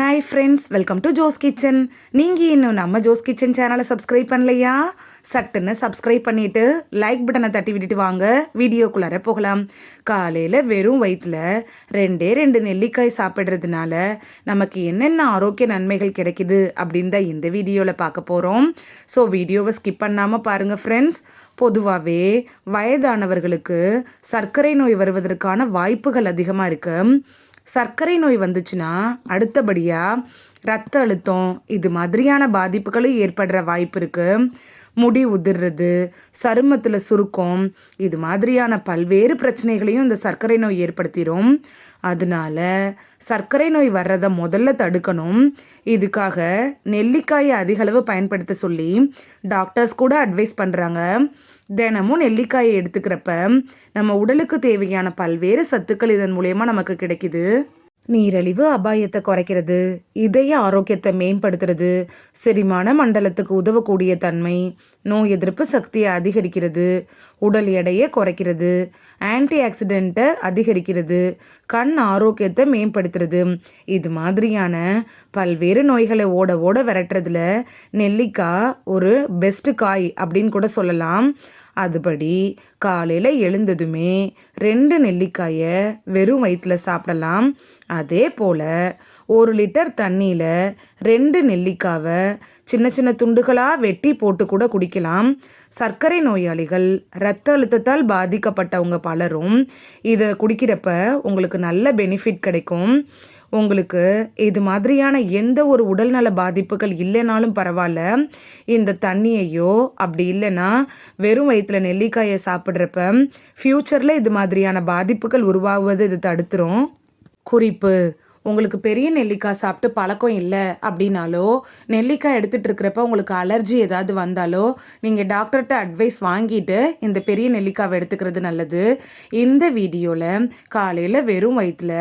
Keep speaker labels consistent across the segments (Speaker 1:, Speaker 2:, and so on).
Speaker 1: Hi friends welcome to Jo's kitchen நீங்கள் இன்னும் நம்ம ஜோஸ் கிச்சன் சேனலை சப்ஸ்கிரைப் பண்ணலையா? சட்டுன்னு சப்ஸ்கிரைப் பண்ணிவிட்டு லைக் பட்டனை தட்டி விட்டுட்டு வாங்க. வீடியோக்குள்ளார போகலாம். காலையில் வெறும் வயிற்றில் ரெண்டே ரெண்டு நெல்லிக்காய் சாப்பிட்றதுனால நமக்கு என்னென்ன ஆரோக்கிய நன்மைகள் கிடைக்குது அப்படின்னு தான் இந்த வீடியோவில் பார்க்க போகிறோம் ஸோ வீடியோவை ஸ்கிப் பண்ணாமல் பாருங்கள் ஃப்ரெண்ட்ஸ் பொதுவாகவே வயதானவர்களுக்கு சர்க்கரை நோய் வருவதற்கான வாய்ப்புகள் அதிகமாக இருக்குது சர்க்கரை நோய் வந்துச்சுன்னா அடுத்தபடியாக ரத்த அழுத்தம் இது மாதிரியான பாதிப்புகளும் ஏற்படுற வாய்ப்பு இருக்குது முடி உதிர்றது சருமத்தில் சுருக்கம் இது மாதிரியான பல்வேறு பிரச்சனைகளையும் இந்த சர்க்கரை நோய் ஏற்படுத்திடும் அதனால சர்க்கரை நோய் வர்றதை முதல்ல தடுக்கணும். இதுக்காக நெல்லிக்காயை அதிகளவு பயன்படுத்த சொல்லி டாக்டர்ஸ் கூட அட்வைஸ் பண்ணுறாங்க தினமும் நெல்லிக்காயை எடுத்துக்கிறப்ப நம்ம உடலுக்கு தேவையான பல்வேறு சத்துக்கள் இதன் மூலயமா நமக்கு கிடைக்குது. நீரழிவு அபாயத்தை குறைக்கிறது. இதய ஆரோக்கியத்தை மேம்படுத்துறது செரிமான மண்டலத்துக்கு உதவக்கூடிய தன்மை நோய் எதிர்ப்பு சக்தியை அதிகரிக்கிறது உடல் எடையை குறைக்கிறது ஆன்டி ஆக்சிடெண்ட்டை அதிகரிக்கிறது கண் ஆரோக்கியத்தை மேம்படுத்துறது. இது மாதிரியான பல்வேறு நோய்களை ஓட ஓட விரட்டுறதுல நெல்லிக்காய் ஒரு பெஸ்ட்டு காய் அப்படின்னு கூட சொல்லலாம். அதுபடி காலையில் எழுந்ததுமே ரெண்டு நெல்லிக்காயை வெறும் வயிற்றில் சாப்பிடலாம். அதே போல் ஒரு லிட்டர் தண்ணியில் ரெண்டு நெல்லிக்காவை சின்ன சின்ன துண்டுகளாக வெட்டி போட்டு கூட குடிக்கலாம். சர்க்கரை நோயாளிகள் இரத்த அழுத்தத்தால் பாதிக்கப்பட்டவங்க பலரும் இதை குடிக்கிறப்ப உங்களுக்கு நல்ல பெனிஃபிட் கிடைக்கும். உங்களுக்கு இது மாதிரியான எந்த ஒரு உடல்நல பாதிப்புகள் இல்லைனாலும் பரவாயில்ல. இந்த தண்ணியையோ அப்படி இல்லைன்னா வெறும் வயிற்றில் நெல்லிக்காயை சாப்பிட்றப்ப ஃப்யூச்சரில் இது மாதிரியான பாதிப்புகள் உருவாகுவது இது தடுத்துரும். குறிப்பு உங்களுக்கு பெரிய நெல்லிக்காய் சாப்பிட்டு பழக்கம் இல்லை அப்படின்னாலோ நெல்லிக்காய் எடுத்துகிட்டு இருக்கிறப்ப உங்களுக்கு அலர்ஜி ஏதாவது வந்தாலோ நீங்கள் டாக்டர்கிட்ட அட்வைஸ் வாங்கிட்டு இந்த பெரிய நெல்லிக்காவை எடுத்துக்கிறது நல்லது. இந்த வீடியோவில் காலையில் வெறும் வயிற்றில்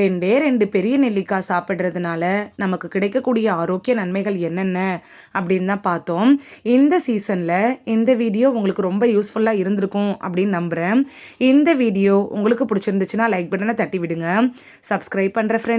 Speaker 1: ரெண்டே ரெண்டு பெரிய நெல்லிக்காய் சாப்பிட்றதுனால நமக்கு கிடைக்கக்கூடிய ஆரோக்கிய நன்மைகள் என்னென்ன அப்படின்னு தான் பார்த்தோம். இந்த சீசனில் இந்த வீடியோ உங்களுக்கு ரொம்ப யூஸ்ஃபுல்லாக இருந்திருக்கும் அப்படின்னு நம்புகிறேன் இந்த வீடியோ உங்களுக்கு பிடிச்சிருந்துச்சுன்னா லைக் பட்டனை தட்டி விடுங்க. சப்ஸ்கிரைப் பண்ணுற ஃப்ரெண்ட்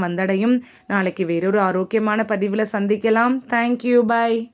Speaker 1: வந்தடையும். நாளைக்கு வேறொரு ஆரோக்கியமான பதிவில் சந்திக்கலாம். Thank you bye